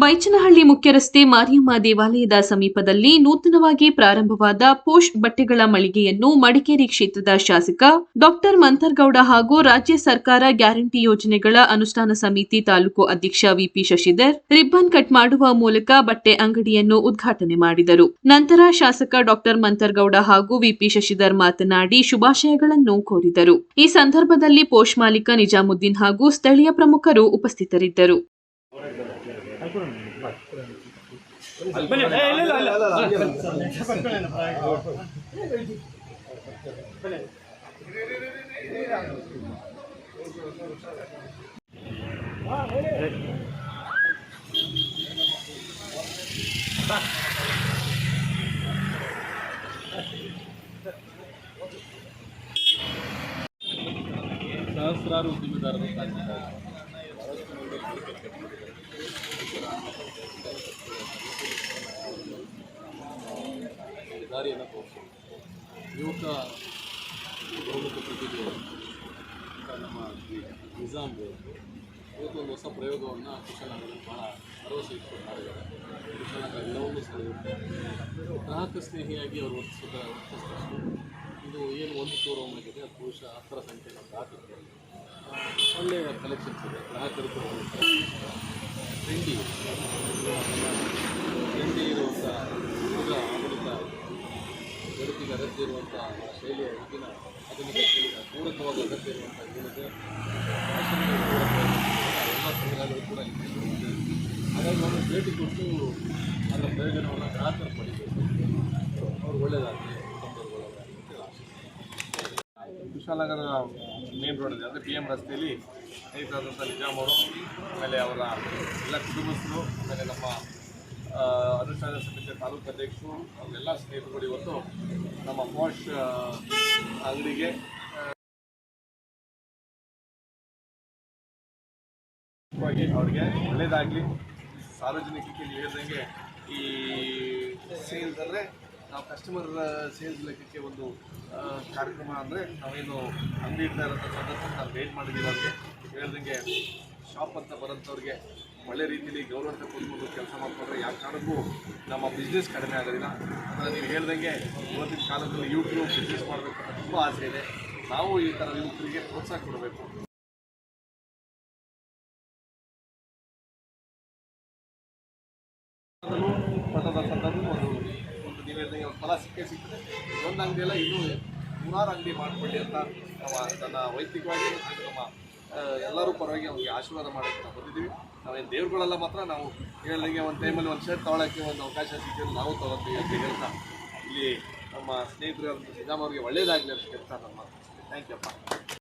ಬೈಚನಹಳ್ಳಿ ಮುಖ್ಯ ರಸ್ತೆ ಮಾರಿಯಮ್ಮ ದೇವಾಲಯದ ಸಮೀಪದಲ್ಲಿ ನೂತನವಾಗಿ ಪ್ರಾರಂಭವಾದ ಪೋಷ್ ಬಟ್ಟೆಗಳ ಮಳಿಗೆಯನ್ನು ಮಡಿಕೇರಿ ಕ್ಷೇತ್ರದ ಶಾಸಕ ಡಾಕ್ಟರ್ ಮಂಥರ್ಗೌಡ ಹಾಗೂ ರಾಜ್ಯ ಸರ್ಕಾರ ಗ್ಯಾರಂಟಿ ಯೋಜನೆಗಳ ಅನುಷ್ಠಾನ ಸಮಿತಿ ತಾಲೂಕು ಅಧ್ಯಕ್ಷ ವಿಪಿ ಶಶಿಧರ್ ರಿಬ್ಬನ್ ಕಟ್ ಮಾಡುವ ಮೂಲಕ ಬಟ್ಟೆ ಅಂಗಡಿಯನ್ನು ಉದ್ಘಾಟನೆ ಮಾಡಿದರು. ನಂತರ ಶಾಸಕ ಡಾಕ್ಟರ್ ಮಂಥರ್ಗೌಡ ಹಾಗೂ ವಿಪಿ ಶಶಿಧರ್ ಮಾತನಾಡಿ ಶುಭಾಶಯಗಳನ್ನು ಕೋರಿದರು. ಈ ಸಂದರ್ಭದಲ್ಲಿ ಪೋಷ್ ಮಾಲೀಕ ನಿಜಾಮುದ್ದೀನ್ ಹಾಗೂ ಸ್ಥಳೀಯ ಪ್ರಮುಖರು ಉಪಸ್ಥಿತರಿದ್ದರು. بلي لا لا لا لا సహస్రారు ఉద్యమదారులు ದಾರಿಯನ್ನು ತೋರಿಸ್ತಾರೆ ಯುವಕ ಬಹುಮುಖ ಪ್ರತಿಭೆ ನಮ್ಮ ನಿಜಾಮ್ ಇವತ್ತು ಒಂದು ಹೊಸ ಪ್ರಯೋಗವನ್ನು ಕುಶಲನಗರದಲ್ಲಿ ಭಾಳ ಭರವಸೆ ಇಟ್ಕೊಂಡು ಮಾಡಿದ್ದಾರೆ ಕುಶಲನಗರ ಎಲ್ಲವನ್ನೂ ಸೆಳೆಯುತ್ತೆ ಗ್ರಾಹಕ ಸ್ನೇಹಿಯಾಗಿ ಅವರು ವರ್ತಿಸಿದ ವರ್ತಿಸಿದಷ್ಟು ಇದು ಏನು ಒಂದು ಶೋರೂಮ್ ಆಗಿದೆ ಅದು ಬಹುಶಃ ಹತ್ತರ ಸಂಖ್ಯೆಯ ದಾಟಿದೆ ಒಳ್ಳೆಯ ಕಲೆಕ್ಷನ್ಸ್ ಇದೆ. ಗ್ರಾಹಕರು ಕೂಡ ಟ್ರೆಂಡಿ ಇರುವಂಥ ಈಗ ಆಡಳಿತ ಜಗತ್ತಿಗೆ ಅಗತ್ಯ ಇರುವಂಥ ಶೈಲಿಯ ಈಗಿನ ಆಧುನಿಕ ಶೈಲಿಯ ಪೂರಕವಾದ ಅಗತ್ಯ ಇರುವಂಥ ಏನಿದೆ ಎಲ್ಲ ಕೂಡ ಇಲ್ಲಿ. ಹಾಗಾಗಿ ಒಂದು ಭೇಟಿ ಕೊಟ್ಟು ಅದರ ಪ್ರಯೋಜನವನ್ನು ಗ್ರಾಹಕರು ಪಡಿಬೇಕು. ಅವ್ರು ಒಳ್ಳೆಯದಾಗಲಿ ಆಶೆ ಕುಶಾಲನಗರ ಮೇನ್ ರೋಡ್ ಇದೆ ಅಂದರೆ ಪಿ ಎಂ ರಸ್ತೆಯಲ್ಲಿ ಸ್ನೇಹಿತರಾದಂಥ ನಿಜಾಮ್ ಅವರು, ಆಮೇಲೆ ಅವರ ಎಲ್ಲ ಕುಟುಂಬಸ್ಥರು, ಆಮೇಲೆ ನಮ್ಮ ಅನುಷ್ಠಾನ ಸಮಿತಿಯ ತಾಲೂಕು ಅಧ್ಯಕ್ಷರು ಅವರೆಲ್ಲ ಸ್ನೇಹಿತರುಗಳು ಇವತ್ತು ನಮ್ಮ ಪೋಷ್ ಅಂಗಡಿಗೆ ಅವ್ರಿಗೆ ಒಳ್ಳೇದಾಗಲಿ. ಸಾರ್ವಜನಿಕಕ್ಕೆ ನೀವು ಹೇಳ್ದಂಗೆ ಈ ಸೇಲ್ಸ್ ಅಂದರೆ ನಾವು ಕಸ್ಟಮರ್ ಸೇಲ್ಸ್ ಲೆಕ್ಕಕ್ಕೆ ಒಂದು ಕಾರ್ಯಕ್ರಮ ಅಂದರೆ ನಾವೇನು ಅಂಗಡಿ ಇಡ್ತಾ ಇರೋಂಥ ಸಂದರ್ಭದಲ್ಲಿ ನಾವು ವೇಟ್ ಮಾಡಿದ್ದೀವಿ ಅವ್ರಿಗೆ. ಹೇಳ್ದಂಗೆ ಶಾಪ್ ಅಂತ ಬರೋಂಥವ್ರಿಗೆ ಒಳ್ಳೆ ರೀತಿಯಲ್ಲಿ ಗೌರವ ಕೊಟ್ಕೊಂಡು ಕೆಲಸ ಮಾಡಿಕೊಂಡ್ರೆ ಯಾವ ಕಾರಣಕ್ಕೂ ನಮ್ಮ ಬಿಸ್ನೆಸ್ ಕಡಿಮೆ ಆಗೋದಿಲ್ಲ. ಅಂದರೆ ನೀವು ಹೇಳ್ದಂಗೆ ಇವತ್ತಿನ ಕಾಲದಲ್ಲಿ ಯೂಟ್ಯೂಬ್ ಬಿಸ್ನೆಸ್ ಮಾಡಬೇಕು ತುಂಬ ಆಸೆ ಇದೆ. ನಾವು ಈ ಥರ ಯುವಕರಿಗೆ ಪ್ರೋತ್ಸಾಹ ಕೊಡಬೇಕು ಅದನ್ನು ಪಟ್ಟದ ಸಂದರ್ಭ ಒಂದು ಒಂದು ನೀವು ಹೇಳ್ದಂಗೆ ಒಂದು ಫಲ ಸಿಕ್ಕೇ ಸಿಗ್ತದೆ. ಒಂದು ಅಂಗಡಿ ಎಲ್ಲ ಇನ್ನೂ ನೂರಾರು ಅಂಗಡಿ ಮಾಡಿಕೊಳ್ಳಿ ಅಂತ ನಮ್ಮ ನನ್ನ ವೈಯಕ್ತಿಕವಾಗಿ ನಮ್ಮ ಎಲ್ಲರೂ ಪರವಾಗಿ ಅವ್ರಿಗೆ ಆಶೀರ್ವಾದ ಮಾಡೋಕ್ಕೆ ನಾವು ಬಂದಿದ್ದೀವಿ. ನಾವೇನು ದೇವ್ರುಗಳೆಲ್ಲ ಮಾತ್ರ, ನಾವು ಹೇಳಿಗೆ ಒಂದು ಟೈಮಲ್ಲಿ ಒಂದು ಶರ್ಟ್ ತೊಗೊಳಕ್ಕೆ ಒಂದು ಅವಕಾಶ ಸಿಕ್ಕಿದ್ರೆ ನಾವು ತೊಗೊಳ್ತೀವಿ ಅಂತ ಹೇಳ್ತಾ, ಇಲ್ಲಿ ನಮ್ಮ ಸ್ನೇಹಿತರು ನಿಜಾಮ್ ಅವ್ರಿಗೆ ಒಳ್ಳೇದಾಗಲಿ ಅಂತ ಹೇಳ್ತಾ ನಮ್ಮ ಥ್ಯಾಂಕ್ ಯು ಅಪ್ಪ.